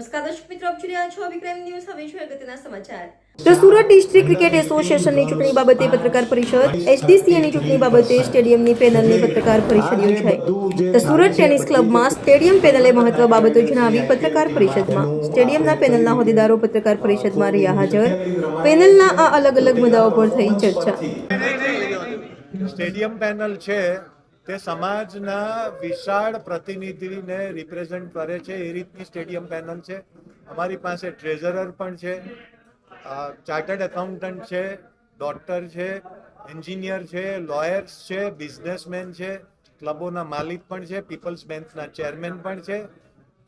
નમસ્કાર દર્શક મિત્રો આપ જોઈ રહ્યા છો વિક્રમ ન્યૂઝ. હવે છે અગત્યના સમાચાર. તો સુરત ડિસ્ટ્રિક્ટ ક્રિકેટ એસોસિએશનની ચૂંટણી બાબતે પત્રકાર પરિષદ એચડીસીએની ચૂંટણી બાબતે સ્ટેડિયમની પેનલની પત્રકાર પરિષદ યોજાઈ. તો સુરત ટેનિસ ક્લબમાં સ્ટેડિયમ પેનલે મહત્વ બાબતો જણાવી પત્રકાર પરિષદમાં. સ્ટેડિયમના પેનલના હોદ્દેદારો પત્રકાર પરિષદમાં રહ્યા હાજર. પેનલના આ અલગ અલગ મુદ્દાઓ પર થઈ ચર્ચા. સ્ટેડિયમ પેનલ છે તે સમાજના વિશાળ પ્રતિનિધિને રિપ્રેઝેન્ટ કરે છે. એ રીતની સ્ટેડિયમ પેનલ છે. અમારી પાસે ટ્રેઝરર પણ છે ચાર્ટર્ડ એકાઉન્ટન્ટ છે ડોક્ટર છે એન્જિનિયર છે લોયર્સ છે બિઝનેસમેન છે ક્લબોના માલિક પણ છે પીપલ્સ બેંકના ચેરમેન પણ છે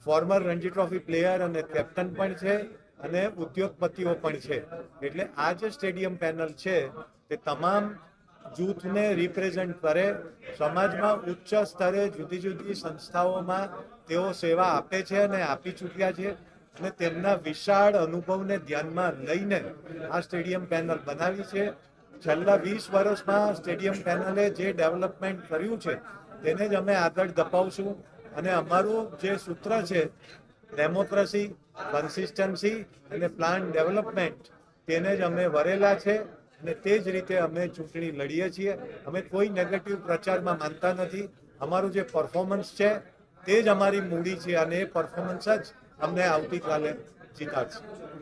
ફોર્મર રણજી ટ્રોફી પ્લેયર અને કેપ્ટન પણ છે અને ઉદ્યોગપતિઓ પણ છે. એટલે આ જે સ્ટેડિયમ પેનલ છે, તે તમામ જૂથને રિપ્રેઝેન્ટ કરે. સમાજમાં ઉચ્ચ સ્તરે જુદી જુદી સંસ્થાઓમાં તેઓ સેવા આપે છે અને આપી ચૂક્યા છે અને તેમના વિશાળ અનુભવને ધ્યાનમાં લઈને આ સ્ટેડિયમ પેનલ બનાવી છે. છેલ્લા વીસ વર્ષમાં સ્ટેડિયમ પેનલે જે ડેવલપમેન્ટ કર્યું છે તેને જ અમે આગળ ધપાવશું અને અમારું જે સૂત્ર છે ડેમોક્રેસી, કન્સિસ્ટન્સી અને પ્લાન ડેવલપમેન્ટ તેને જ અમે વરેલા છે. અને તે જ રીતે અમે ચૂંટણી લડીએ છીએ. અમે કોઈ નેગેટિવ પ્રચારમાં માનતા નથી. અમારું જે પરફોર્મન્સ છે, તે જ અમારી મૂડી છે અને એ પરફોર્મન્સ જ અમને આવતીકાલે જીતાડશે.